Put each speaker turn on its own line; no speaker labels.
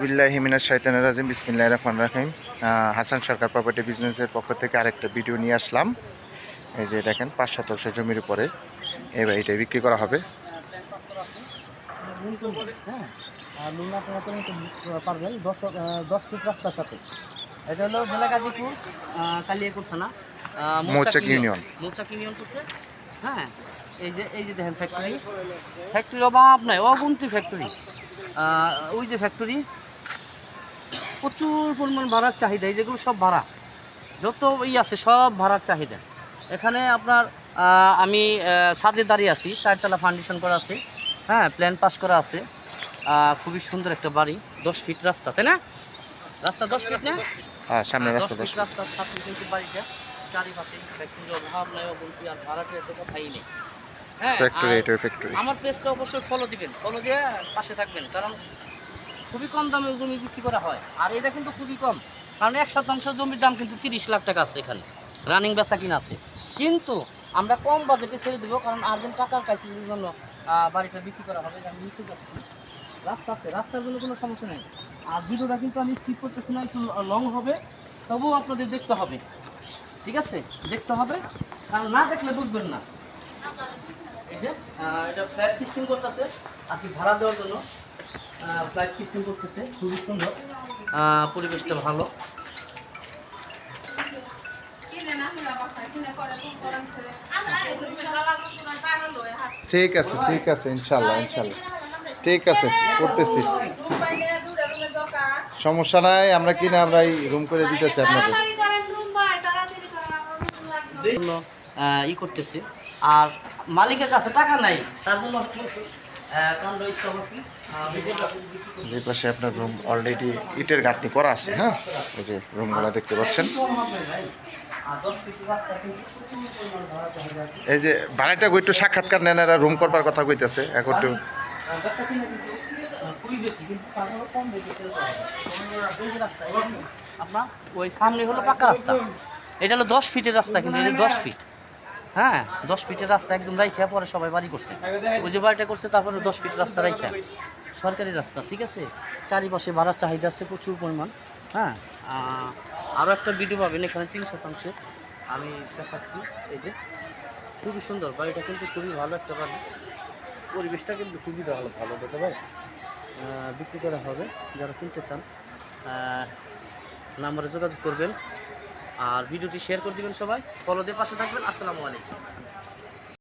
বিল্লাহ হিমিনাজ শৈতানুর রাজিম বিসমিল্লাহ রহমান রাহিম। হাসান সরকার প্রপার্টি বিজনেসের পক্ষ থেকে আরেকটা ভিডিও নিয়ে আসলাম। এই যে দেখেন পাঁচ শতাংশ জমির উপরে এই বাড়িটা বিক্রি করা হবে।
হ্যাঁ এটা হলো বেলাগাজীপুর কালিয়াকুর থানা
ইউনিয়ন।
মৌচাক ইউনিয়ন করছে। হ্যাঁ এই যে এই যে দেখেন ফ্যাক্টরি অভাব নাই অগুন্তি ফ্যাক্টরি ওই যে ফ্যাক্টরি প্রচুর পরিমাণ ভাড়ার চাহিদা এই যেগুলো সব ভাড়া। যত ই আছে সব ভাড়ার চাহিদা। এখানে আপনার আমি ছাদে দাঁড়িয়ে আছি চারতলা ফাউন্ডেশন করা আছে হ্যাঁ প্ল্যান পাস করা আছে। খুবই সুন্দর একটা বাড়ি দশ ফিট রাস্তা তাই না? রাস্তা দশ ফিট না?
হ্যাঁ সামনে
দশ
রাস্তা দশ
ফিট রাস্তার সাথে কিন্তু বাড়িটা। চারিপাশে অভাব নাই অবন্তি আর ভাড়াটা এত কথাই নেই। হ্যাঁ
ফ্যাক্টরি এটার ফ্যাক্টরি
আমার প্লেসটা অবশ্যই ফলো দিবেন ফলো দিয়ে পাশে থাকবেন কারণ খুবই কম দামে জমি বিক্রি করা হয়। আর এটা কিন্তু খুবই কম। কারণ এক শতাংশ জমির দাম কিন্তু তিরিশ লাখ টাকা আছে এখানে। রানিং বেচা কিনা আছে। কিন্তু আমরা কম বাজেটে ছেড়ে দেবো, কারণ আর্জেন্ট টাকার কাছে জন্য বাড়িটা বিক্রি করা হবে আমি নিচে যাচ্ছি রাস্তা আছে, রাস্তার জন্য কোনো সমস্যা নেই। আর ভিডিওটা কিন্তু আমি স্কিপ করতেছি না, একটু লং হবে। তবুও আপনাদের দেখতে হবে। ঠিক আছে? দেখতে হবে। কারণ না দেখলে বুঝবেন না। এই যে এটা ফ্ল্যাট সিস্টেম করতেছে, আর কি ভাড়া দেওয়ার জন্য। ফ্ল্যাট সিস্টেম করতেছে খুবই সুন্দর। পরিবেশটা ভালো।
ঠিক আছে ঠিক আছে ইনশাল্লাহ ইনশাল্লাহ। ঠিক আছে করতেছি। সমস্যা নাই আমরা কিনে আমরা এই রুম করে দিতেছি আপনাদের।
ই করতেছে। আর মালিকের কাছে টাকা নাই তার জন্য
যে পাশে আপনার রুম অলরেডি ইটের গাঁথনি করা আছে হ্যাঁ এই যে রুমগুলো দেখতে পাচ্ছেন। এই যে ভাড়াটা একটু সাক্ষাৎকার নেন এরা রুম করবার কথা কইতেছে এখন একটু
হয়। ওই সামনে হলো পাকা রাস্তা এটা হলো দশ ফিটের রাস্তা কিন্তু এটা দশ ফিট হ্যাঁ দশ ফিটের রাস্তা একদম রাইখা, পরে সবাই বাড়ি করছে। ওই যে বাড়িটা করছে, তারপরে দশ ফিট রাস্তা রাইখা। সরকারি রাস্তা, ঠিক আছে? চারিপাশে ভাড়ার চাহিদা আছে প্রচুর পরিমাণ হ্যাঁ? আরও একটা ভিডিও পাবেন, এখানে তিন শতাংশের আমি দেখাচ্ছি, এই যে। খুবই সুন্দর, বাড়িটা কিন্তু খুবই ভালো একটা বাড়ি। পরিবেশটা কিন্তু খুবই ভালো ভালো দেখতে পাই বিক্রি করা হবে, যারা কিনতে চান নাম্বারে যোগাযোগ করবেন। আর ভিডিওটি শেয়ার করে দেবেন সবাই। ফলো দিয়ে পাশে থাকবেন। আসসালামু আলাইকুম।